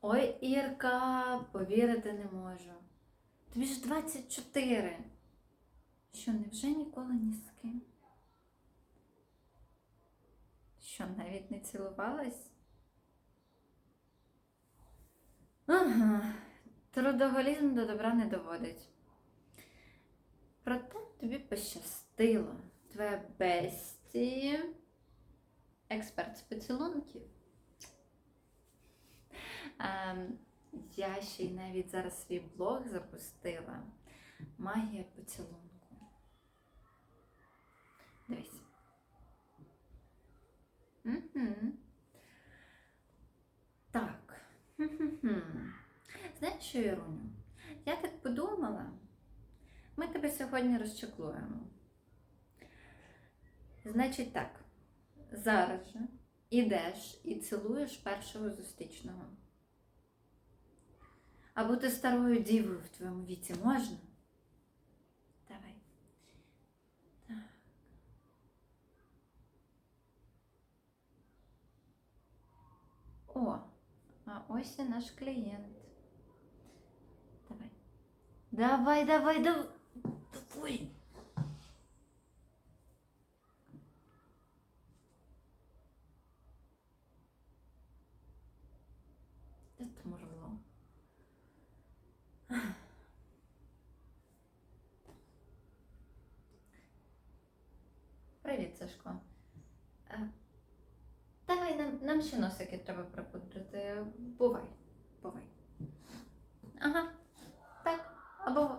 Ой, Ірка, повірити не можу. Тобі ж 24. Що, невже ніколи ні з ким? Що, навіть не цілувалась? Ага, трудоголізм до добра не доводить. Проте тобі пощастило. Твоя бесті експерт з поцілунків. Я ще й навіть зараз свій блог запустила. Магія поцілунку. Дивись. Угу. Так. Знаєш що, Іруню? Я так подумала. Ми тебе сьогодні розчеклуємо. Значить так, зараз же ідеш і цілуєш першого зустрічного. А бути старою дівою в твоєму віці можна? Давай. Так. О, а ось і наш клієнт. Давай. Давай, давай, давай. Давай. Де там Привіт, Сашко. Е, давай нам нам ще носики треба припудрити. Бувай, бувай. Ага, так, або